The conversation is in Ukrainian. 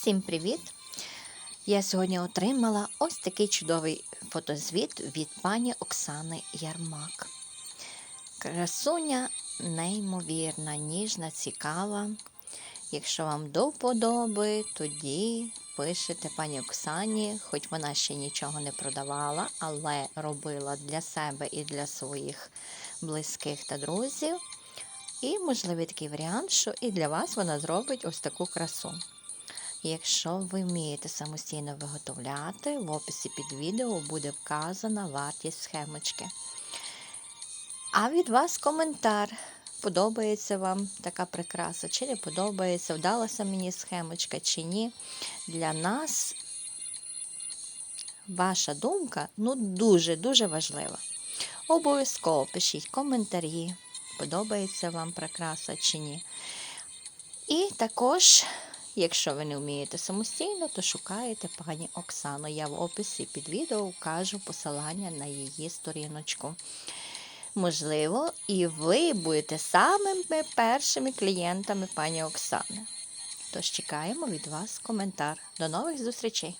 Всім привіт! Я сьогодні отримала ось такий чудовий фотозвіт від пані Оксани Ярмак. Красуня неймовірна, ніжна, цікава. Якщо вам до вподоби, тоді пишете пані Оксані, хоч вона ще нічого не продавала, але робила для себе і для своїх близьких та друзів. І можливий такий варіант, що і для вас вона зробить ось таку красу. Якщо ви вмієте самостійно виготовляти, в описі під відео буде вказана вартість схемочки. А від вас коментар. Подобається вам така прикраса, чи не подобається, вдалася мені схемочка чи ні. Для нас ваша думка ну, дуже-дуже важлива. Обов'язково пишіть коментарі, подобається вам прикраса чи ні. І також, якщо ви не вмієте самостійно, то шукаєте пані Оксану. Я в описі під відео вкажу посилання на її сторіночку. Можливо, і ви будете самими першими клієнтами пані Оксани. Тож чекаємо від вас коментар. До нових зустрічей!